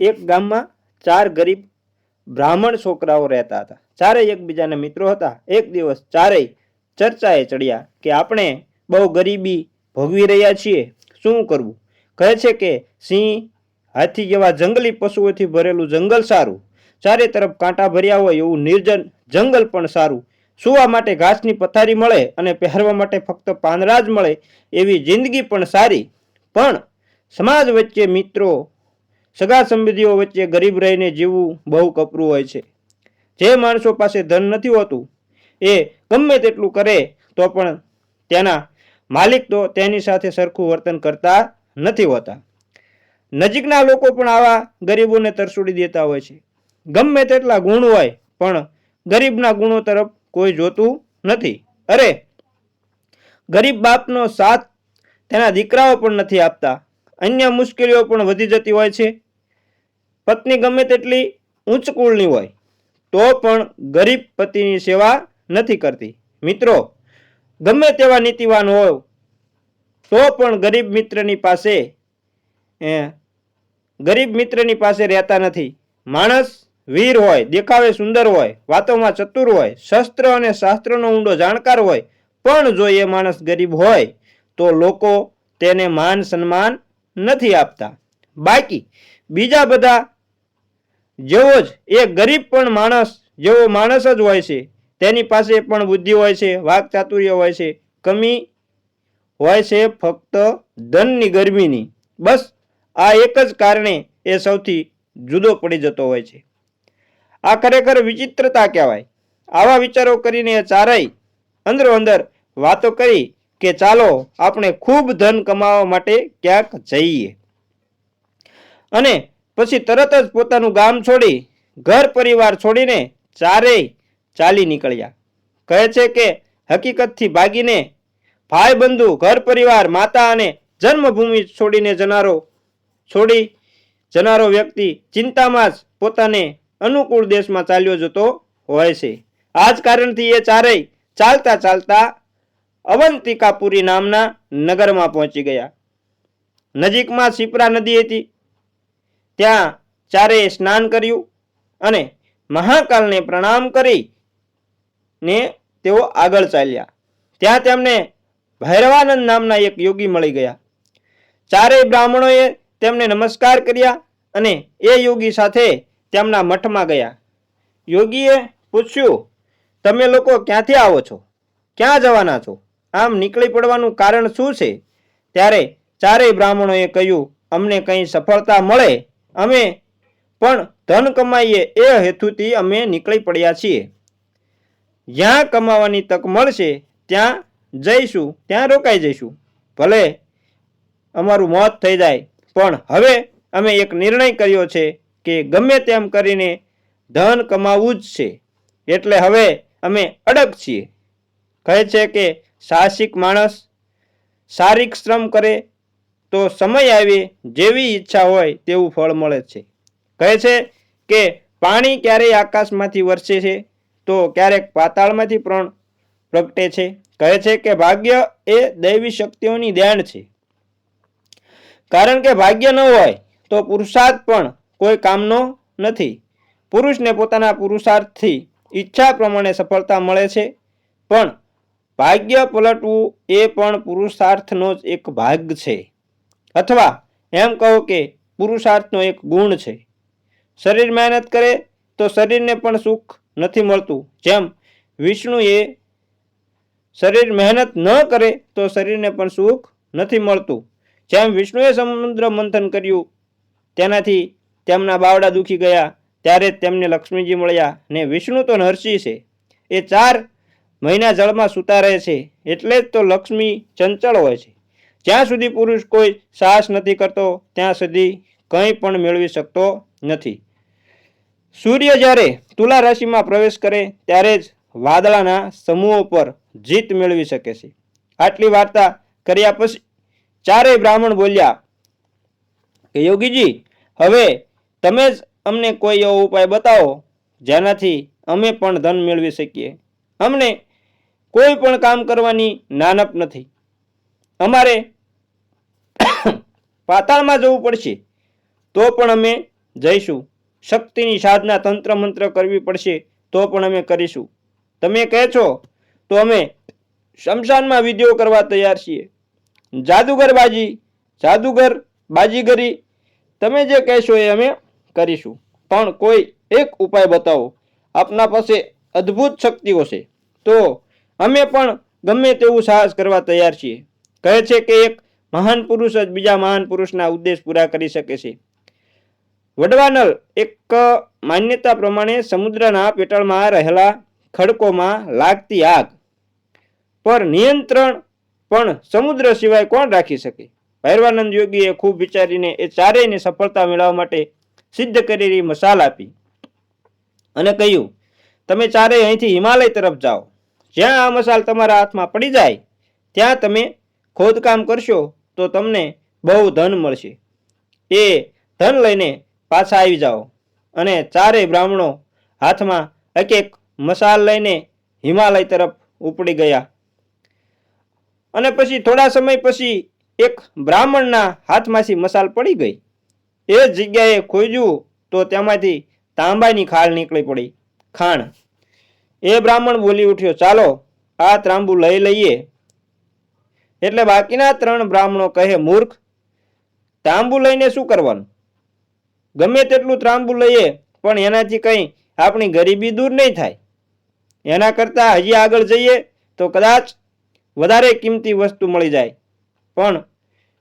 એક ગામમાં ચાર ગરીબ બ્રાહ્મણ છોકરાઓ રહેતા હતા. ચારેય એકબીજાના મિત્રો હતા. એક દિવસ ચારેય ચર્ચાએ ચડ્યા કે આપણે બહુ ગરીબી ભોગવી રહ્યા છીએ. શું કરવું? કહે છે કે સિંહ હાથી જેવા જંગલી પશુઓથી ભરેલું જંગલ સારું. ચારે તરફ કાંટા ભર્યા હોય એવું નિર્જન જંગલ પણ સારું. સૂવા માટે ઘાસની પથારી મળે અને પહેરવા માટે ફક્ત પાંદડા જ મળે એવી જિંદગી પણ સારી. પણ સમાજ વચ્ચે મિત્રો સગા સંબંધીઓ વચ્ચે ગરીબ રહીને જીવવું બહુ કપરું હોય છે. જે માણસો પાસે ધન નથી હોતું, એ ગમે તેટલું કરે તો પણ તેના માલિક તો તેની સાથે સરખું વર્તન કરતા નથી હોતા. નજીકના લોકો પણ આવા ગરીબોને તરસોડી દેતા હોય છે. ગમે તેટલા ગુણ હોય, પણ ગરીબના ગુણો તરફ કોઈ જોતું નથી. અરે, ગરીબ બાપનો સાથ તેના દીકરાઓ પણ નથી આપતા. અન્ય મુશ્કેલીઓ પણ વધી જતી હોય છે. પત્ની ગમે તેટલી ઉચ્ચ કુળની હોય, તો પણ ગરીબ પતિની સેવા નથી કરતી. મિત્રો, ગમે તેવા નીતિવાન હોય તો પણ ગરીબ મિત્રની પાસે ગરીબ મિત્રની પાસે રહેતા નથી. માણસ વીર હોય, દેખાવે સુંદર હોય, વાતોમાં ચતુર હોય, શસ્ત્ર અને શાસ્ત્રનો ઊંડો જાણકાર હોય, પણ જો એ માણસ ગરીબ હોય, તો લોકો તેને માન સન્માન નથી આપતા. બાકી, બીજા બધા જેવો જ એ ગરીબ પણ માણસ, જેવો માણસ જ હોય છે, તેની પાસે પણ બુદ્ધિ હોય છે, વાક ચાતુર્ય હોય છે, કમી હોય છે ફક્ત ધનની ગરમીની. બસ આ એક જ કારણે એ સૌથી જુદો પડી જતો હોય છે. આ ખરેખર વિચિત્રતા કહેવાય. આવા વિચારો કરીને એ ચારેય અંદરો અંદર વાતો કરી કે ચાલો આપણે ખૂબ ધન કમાવા માટે ક્યાંક જઈએ. અને પછી તરત જ પોતાનું ગામ છોડી, ઘર પરિવાર છોડીને ચારેય ચાલી નીકળ્યા. કહે છે કે હકીકતથી ભાગીને ભાઈ બંધુ ઘર પરિવાર, માતા અને જન્મભૂમિ છોડીને જનારો, છોડી જનારો વ્યક્તિ ચિંતામાં જ પોતાને અનુકૂળ દેશમાં ચાલ્યો જતો હોય છે. આ જ કારણથી એ ચારેય ચાલતા ચાલતા અવંતિકાપુરી નામના નગરમાં પહોંચી ગયા. નજીકમાં શિપ્રા નદી હતી. ત્યાં ચારેય સ્નાન કર્યું અને મહાકાલને પ્રણામ કરી ને તેઓ આગળ ચાલ્યા. ત્યાં તેમને ભૈરવાનંદ નામના એક યોગી મળી ગયા. ચારેય બ્રાહ્મણોએ તેમને નમસ્કાર કર્યા અને એ યોગી સાથે તેમના મઠમાં ગયા. યોગીએ પૂછ્યું, તમે લોકો ક્યાંથી આવો છો? ક્યાં જવાના છો? આમ નીકળી પડવાનું કારણ શું છે? ત્યારે ચારેય બ્રાહ્મણોએ કહ્યું, અમને કંઈ સફળતા મળે અમે. પણ ધન કમાઈએ એ હેતુથી અમે નીકળી પડ્યા છીએ. જ્યાં કમાવાની તક મળશે, ત્યાં જઈશું, ત્યાં રોકાઈ જઈશું. ભલે અમારું મોત થઈ જાય, પણ હવે અમે એક નિર્ણય કર્યો છે કે ગમે તેમ કરીને ધન કમાવવું જ છે. એટલે હવે અમે અડગ છીએ. કહે છે કે સાહસિક માણસ શારીરિક શ્રમ કરે તો સમય આવે જેવી ઈચ્છા હોય તેવું ફળ મળે છે. કહે છે કે પાણી ક્યારેય આકાશમાંથી વરસે છે તો ક્યારેક પાતાળમાંથી પણ પ્રગટે છે. કહે છે કે ભાગ્ય એ દૈવી શક્તિઓની દેણ છે. કારણ કે ભાગ્ય ન હોય તો પુરુષાર્થ પણ કોઈ કામનો નથી. પુરુષને પોતાના પુરુષાર્થથી ઈચ્છા પ્રમાણે સફળતા મળે છે. પણ ભાગ્ય પલટવું એ પણ પુરુષાર્થનો જ એક ભાગ છે. અથવા એમ કહો કે પુરુષાર્થનો એક ગુણ છે. શરીર મહેનત કરે તો શરીરને પણ સુખ નથી મળતું. જેમ વિષ્ણુએ શરીર મહેનત ન કરે તો શરીરને પણ સુખ નથી મળતું. જેમ વિષ્ણુએ સમુદ્ર મંથન કર્યું, તેનાથી તેમના બાવડા દુખી ગયા, ત્યારે તેમને લક્ષ્મીજી મળ્યા ને વિષ્ણુ તો નરસિંહ છે. એ ચાર મહિના જળમાં સૂતા રહે છે. એટલે જ તો લક્ષ્મી ચંચળ હોય છે. જ્યાં સુધી પુરુષ કોઈ સાહસ નથી કરતો, ત્યાં સુધી કંઈ પણ મેળવી શકતો નથી. સૂર્ય જ્યારે તુલા રાશિમાં પ્રવેશ કરે, ત્યારે જ વાદળાના સમૂહો પર જીત મેળવી શકે છે. આટલી વાર્તા કર્યા પછી ચારેય બ્રાહ્મણ બોલ્યા કે, યોગીજી, હવે તમે જ અમને કોઈ એવો ઉપાય બતાવો જેનાથી અમે પણ ધન મેળવી શકીએ. અમને કોઈ પણ કામ કરવાની નાનપ નથી. અમારે પાતાળમાં જવું પડશે. તો પણ અમે જઈશું. શક્તિની સાધના તંત્ર મંત્ર કરવી પડશે, તો પણ અમે કરીશું. તમે કહે છો, તો અમે શમશાનમાં વિધિઓ કરવા તૈયાર છીએ. જાદુગર બાજી જાદુગર બાજીગરી તમે જે કહેશો એ અમે કરીશું. પણ કોઈ એક ઉપાય બતાવો. આપના પાસે અદ્ભુત શક્તિઓ છે. તો અમે પણ ગમે તેવું સાહસ કરવા તૈયાર છીએ. કહે છે કે એક મહાન પુરુષ જ બીજા મહાન પુરુષના ઉદ્દેશ પૂરા કરી શકે છે. વડવાનલ એક માન્યતા પ્રમાણે સમુદ્રના પેટળમાં રહેલા ખડકોમાં લાગતી આગ પર નિયંત્રણ પણ સમુદ્ર સિવાય કોણ રાખી શકે? ભૈરવાનંદ યોગીએ ખૂબ વિચારીને એ ચારેયને સફળતા મેળવવા માટે સિદ્ધ કરેલી મસાલ આપી અને કહ્યું, તમે ચારેય અહીંથી હિમાલય તરફ જાઓ. જ્યાં આ મસાલ તમારા હાથમાં પડી જાય, ત્યાં તમે ખોદકામ કરશો તો તમને બહુ ધન મળશે. એ ધન લઈને પાછા આવી જાઓ. અને ચારેય બ્રાહ્મણો હાથમાં એક એક મસાલ લઈને હિમાલય તરફ ઉપડી ગયા. અને પછી થોડા સમય પછી એક બ્રાહ્મણના હાથમાંથી મસાલ પડી ગઈ. એ જગ્યાએ ખોજ્યું તો તેમાંથી તાંબાની ખાલ નીકળી પડી. ખાણ. એ બ્રાહ્મણ બોલી ઉઠ્યો, ચાલો, આ ત્રાંબુ લઈ લઈએ. એટલે બાકીના ત્રણ બ્રાહ્મણો કહે, મૂર્ખ, તાંબુ લઈને શું કરવાનું? ગમે તેટલું ત્રાંબુ લઈએ, પણ એનાથી કંઈ આપણી ગરીબી દૂર નહીં થાય. એના કરતાં હજી આગળ જઈએ તો કદાચ વધારે કિંમતી વસ્તુ મળી જાય. પણ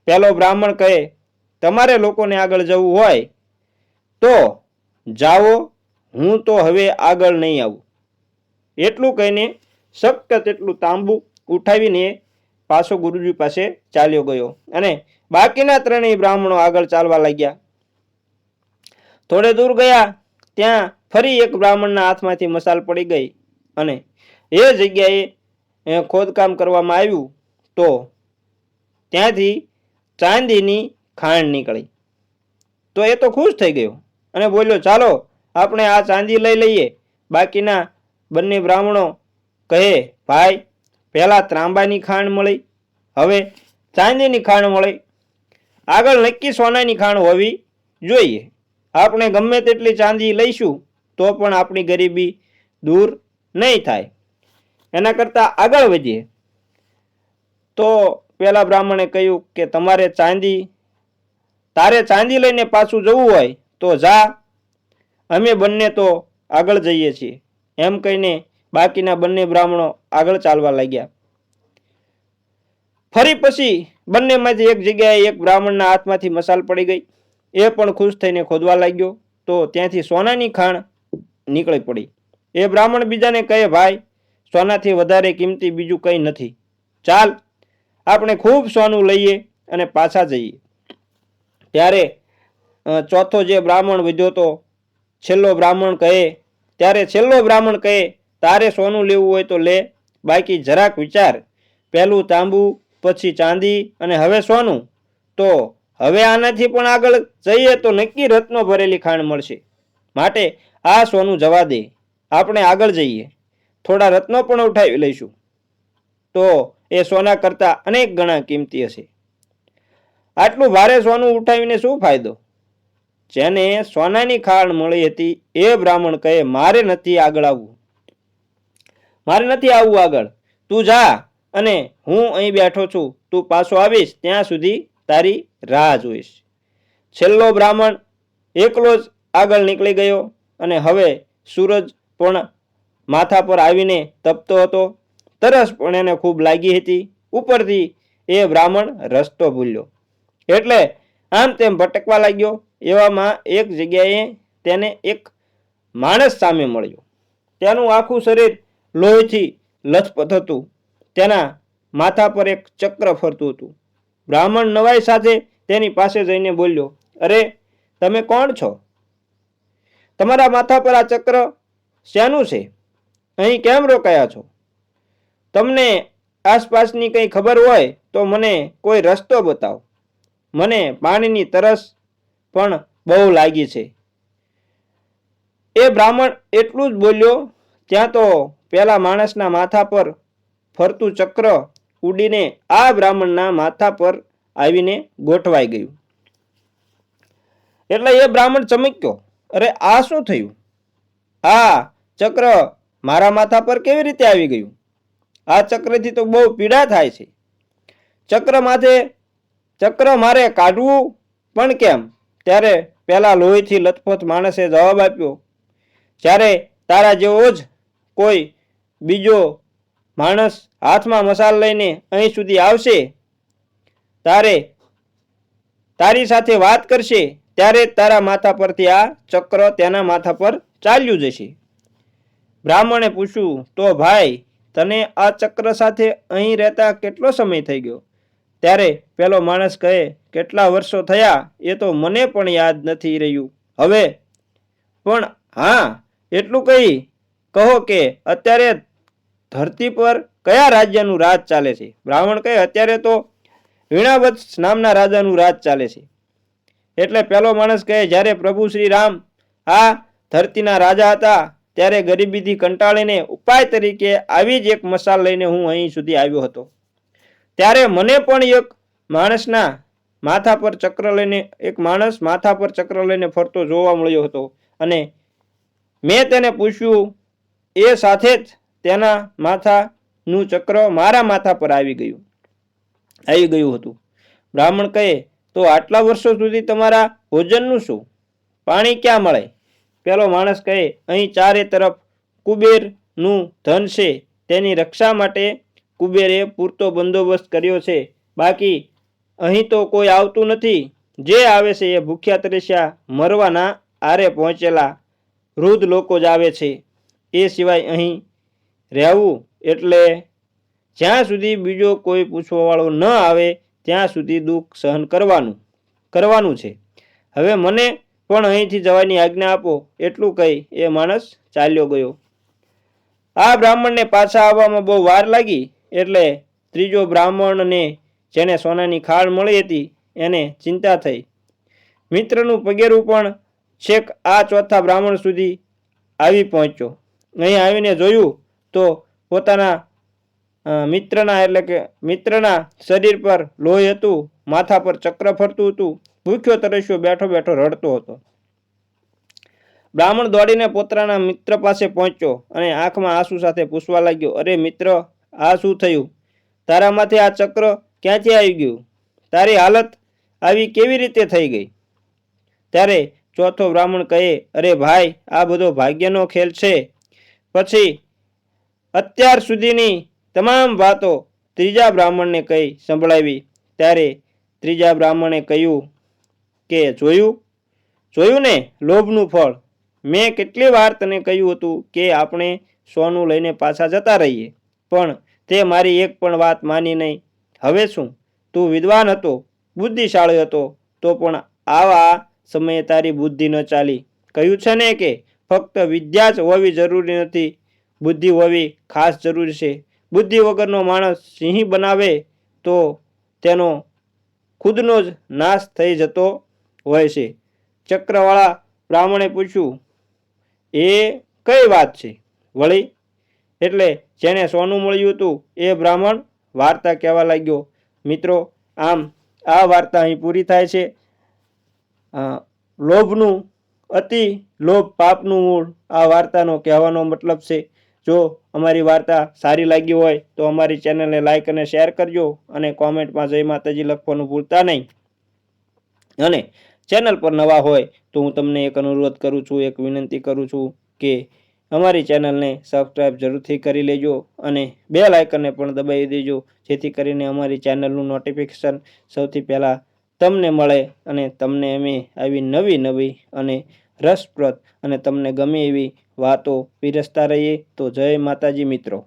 પહેલો બ્રાહ્મણ કહે, તમારે લોકોને આગળ જવું હોય તો જાઓ, હું તો હવે આગળ નહીં આવું. એટલું કહીને શક્ત તેટલું તાંબુ ઉઠાવીને પાછો ગુરુજી પાસે ચાલ્યો ગયો અને બાકીના ત્રણેય બ્રાહ્મણો આગળ ચાલવા લાગ્યા. થોડે દૂર ગયા, ત્યાં ફરી એક બ્રાહ્મણના હાથમાંથી મસાલ પડી ગઈ અને એ જગ્યાએ ખોદકામ કરવામાં આવ્યું તો ત્યાંથી ચાંદીની ખાંડ નીકળી. તો એ તો ખુશ થઈ ગયો અને બોલ્યો, ચાલો, આપણે આ ચાંદી લઈ લઈએ. બાકીના બંને બ્રાહ્મણો કહે, ભાઈ પહેલાં ત્રાંબાની ખાણ મળી, હવે ચાંદીની ખાણ મળી. આગળ નક્કી સોનાની ખાણ હોવી જોઈએ. આપણે ગમે તેટલી ચાંદી લઈશું, તો પણ આપણી ગરીબી દૂર નહીં થાય. એના કરતાં આગળ વધીએ. તો પેલા બ્રાહ્મણે કહ્યું કે તમારે ચાંદી, તારે ચાંદી લઈને પાછું જવું હોય, તો જા. અમે બંને તો આગળ જઈએ છીએ. એમ કહીને બાકીના બંને બ્રાહ્મણો આગળ ચાલવા લાગ્યા. ફરી પછી બંનેમાંથી એક જગ્યાએ એક બ્રાહ્મણના હાથમાંથી મસાલ પડી ગઈ. એ પણ ખુશ થઈને ખોદવા લાગ્યો. તો ત્યાંથી સોનાની ખાણ નીકળી પડી. એ બ્રાહ્મણ બીજાને કહે, ભાઈ, સોનાથી વધારે કિંમતી બીજું કંઈ નથી. ચાલ, આપણે ખૂબ સોનું લઈએ અને પાછા જઈએ. ત્યારે ચોથો જે બ્રાહ્મણ વધ્યો તો છેલ્લો બ્રાહ્મણ કહે, ત્યારે છેલ્લો બ્રાહ્મણ કહે તારે સોનું લેવું હોય તો લે. બાકી જરાક વિચાર. પહેલું તાંબુ, પછી ચાંદી અને હવે સોનું. તો હવે આનાથી પણ આગળ જઈએ તો નક્કી રત્નો ભરેલી ખાણ મળશે. માટે આ સોનું જવા દે. આપણે આગળ જઈએ. થોડા રત્નો પણ ઉઠાવી લઈશું. તો એ સોના કરતાં અનેક ગણા કિંમતી હશે. આટલું ભારે સોનું ઉઠાવીને શું ફાયદો? જેને સોનાની ખાણ મળી હતી એ બ્રાહ્મણ કહે, મારે નથી આગળ આવવું. મારે નથી આવવું આગળ. તું જા અને હું અહીં બેઠો છું. તું પાછો આવીશ. ત્યાં સુધી તારી રાહ જોઈશ. છેલ્લો બ્રાહ્મણ એકલો જ આગળ નીકળી ગયો અને હવે સૂરજ પણ માથા પર આવીને તપતો હતો. તરસ પણ એને ખૂબ લાગી હતી. ઉપરથી એ બ્રાહ્મણ રસ્તો ભૂલ્યો. એટલે આમ તેમ ભટકવા લાગ્યો. એવામાં એક જગ્યાએ તેને એક માણસ સામે મળ્યો. તેનું આખું શરીર લોહીથી લથપથ હતું. તેના માથા પર એક ચક્ર ફરતું હતું. બ્રાહ્મણ નવાઈ સાથે તેની પાસે જઈને બોલ્યો, અરે, તમે કોણ છો? તમારા માથા પર આ ચક્ર શાનું છે? અહીં કેમ રોકાયા છો? તમને આસપાસની કંઈ ખબર હોય તો મને કોઈ રસ્તો બતાવો. મને પાણીની તરસ પણ બહુ લાગી છે. એ બ્રાહ્મણ એટલું જ બોલ્યો ત્યાં તો પેલા માણસના માથા પર ફરતું ચક્ર ઉડીને આ બ્રાહ્મણના માથા પર આવીને ગોઠવાઈ ગયું. એટલે એ બ્રાહ્મણ ચમક્યો. અરે, આ શું થયું? આ ચક્ર મારા માથા પર કેવી રીતે આવી ગયું? આ ચક્રથી તો બહુ પીડા થાય છે. ચક્ર માથે, ચક્ર મારે કાઢવું? પણ કેમ? ત્યારે પહેલાં લોહીથી લથપથ માણસે જવાબ આપ્યો. જ્યારે તારા જેવો જ કોઈ બીજો માણસ હાથમાં મસાલ લઈને અહીં સુધી આવશે? તારે તારી સાથે વાત કરશે, ત્યારે તારા માથા પરથી આ ચક્ર તેના માથા પર ચાલ્યું જશે. બ્રાહ્મણે પૂછ્યું, તો ભાઈ, તને આ ચક્ર સાથે અહીં રહેતા કેટલો સમય થઈ ગયો? ત્યારે પેલો માણસ કહે, કેટલા વર્ષો થયા, એ તો મને પણ યાદ નથી રહ્યું. હવે, પણ હા, એટલું કહી કહો કે અત્યારે ધરતી પર કયા રાજ્યનું રાજ ચાલે છે? બ્રાહ્મણ કહે, અત્યારે તો વીણાવત્સ નામના રાજાનું રાજ ચાલે છે. એટલે પેલો માણસ કહે, જ્યારે પ્રભુ શ્રી રામ આ ધરતીના રાજા હતા, ત્યારે ગરીબીથી કંટાળીને ઉપાય તરીકે આવી જ એક મસાલ લઈને હું અહીં સુધી આવ્યો હતો. ત્યારે મને પણ એક માણસના માથા પર ચક્ર લઈને, એક માણસ માથા પર ચક્ર લઈને ફરતો જોવા મળ્યો હતો અને મેં તેને પૂછ્યું એ સાથે જ તેના માથાનું ચક્ર મારા માથા પર આવી ગયું. આવી ગયું હતું. બ્રાહ્મણ કહે, તો આટલા વર્ષો સુધી તમારા ભોજનનું શું? પાણી ક્યાં મળે? પેલો માણસ કહે, અહીં ચારે તરફ કુબેરનું ધન છે. તેની રક્ષા માટે કુબેરે પૂરતો બંદોબસ્ત કર્યો છે. બાકી અહીં તો કોઈ આવતું નથી. જે આવે છે એ ભૂખ્યા તરસ્યા મરવાના આરે પહોંચેલા વૃદ્ધ લોકો જ આવે છે. એ સિવાય અહીં રહેવું એટલે જ્યાં સુધી બીજો કોઈ પૂછવાવાળો ન આવે, ત્યાં સુધી દુઃખ સહન કરવાનું કરવાનું છે. હવે મને પણ અહીંથી જવાની આજ્ઞા આપો, એટલું કહી એ માણસ ચાલ્યો ગયો. આ બ્રાહ્મણને પાછા આવવામાં બહુ વાર લાગી, એટલે ત્રીજો બ્રાહ્મણને જેને સોનાની ખાળ મળી હતી, એને ચિંતા થઈ. મિત્રનું પગેરું પણ છેક આ ચોથા બ્રાહ્મણ સુધી આવી પહોંચ્યો. અહીં આવીને જોયું તો પોતાના મિત્રના એટલે કે મિત્રના શરીર પર લોહી હતું, માથા પર ચક્ર ફરતું હતું, ભૂખ્યો તરસ્યો, બેઠો બેઠો રડતો હતો. બ્રાહ્મણ દોડીને પોતાના મિત્ર પાસે પહોંચ્યો અને આંખમાં આંસુ સાથે પૂછવા લાગ્યો, અરે મિત્ર, આ શું થયું? તારામાંથી આ ચક્ર ક્યાંથી આવી ગયું? તારી હાલત આવી કેવી રીતે થઈ ગઈ? ત્યારે ચોથો બ્રાહ્મણ કહે, અરે ભાઈ, આ બધો ભાગ્યનો ખેલ છે. પછી અત્યાર સુધીની તમામ વાતો ત્રીજા બ્રાહ્મણને કહી સંભળાવી. ત્યારે ત્રીજા બ્રાહ્મણે કહ્યું કે, જોયું? જોયું ને? લોભનું ફળ. મેં કેટલી વાર તને કહ્યું હતું કે આપણે સોનું લઈને પાછા જતા રહીએ, પણ તે મારી એક પણ વાત માની નહીં. હવે શું? તું વિદ્વાન હતો, બુદ્ધિશાળી હતો, તો પણ આવા સમયે તારી બુદ્ધિ ન ચાલી. કહ્યું છે ને કે ફક્ત વિદ્યા જ હોવી જરૂરી નથી. બુદ્ધિ હોવી ખાસ જરૂરી છે. બુદ્ધિ વગરનો માણસ સિંહ બનાવે તો તેનો ખુદનો જ નાશ થઈ જતો હોય છે. ચક્રવાળા બ્રાહ્મણે પૂછ્યું, એ કઈ વાત છે? વળી? એટલે જેને સોનું મળ્યું હતું, એ બ્રાહ્મણ વાર્તા કહેવા લાગ્યો, મિત્રો, આમ આ વાર્તા અહીં પૂરી થાય છે. લોભનું અતિ લોભ પાપનું મૂળ આ વાર્તાનો કહેવાનો મતલબ છે. જો અમારી વાર્તા સારી લાગી હોય તો અમારી ચેનલને લાઈક અને શેર કરજો અને કોમેન્ટમાં જય માતાજી લખવાનું ભૂલતા નહીં. અને ચેનલ પર નવા હોય તો હું તમને એક અનુરોધ કરું છું, એક વિનંતી કરું છું કે અમારી ચેનલને સબસ્ક્રાઈબ જરૂરથી કરી લેજો અને બે લાઇકનને પણ દબાવી દેજો, જેથી કરીને અમારી ચેનલનું નોટિફિકેશન સૌથી પહેલાં તમને મળે અને તમને અમે આવી નવી નવી અને રસપ્રદ અને તમને ગમે એવી વાતો પીરસતા રહીએ તો જય માતાજી મિત્રો.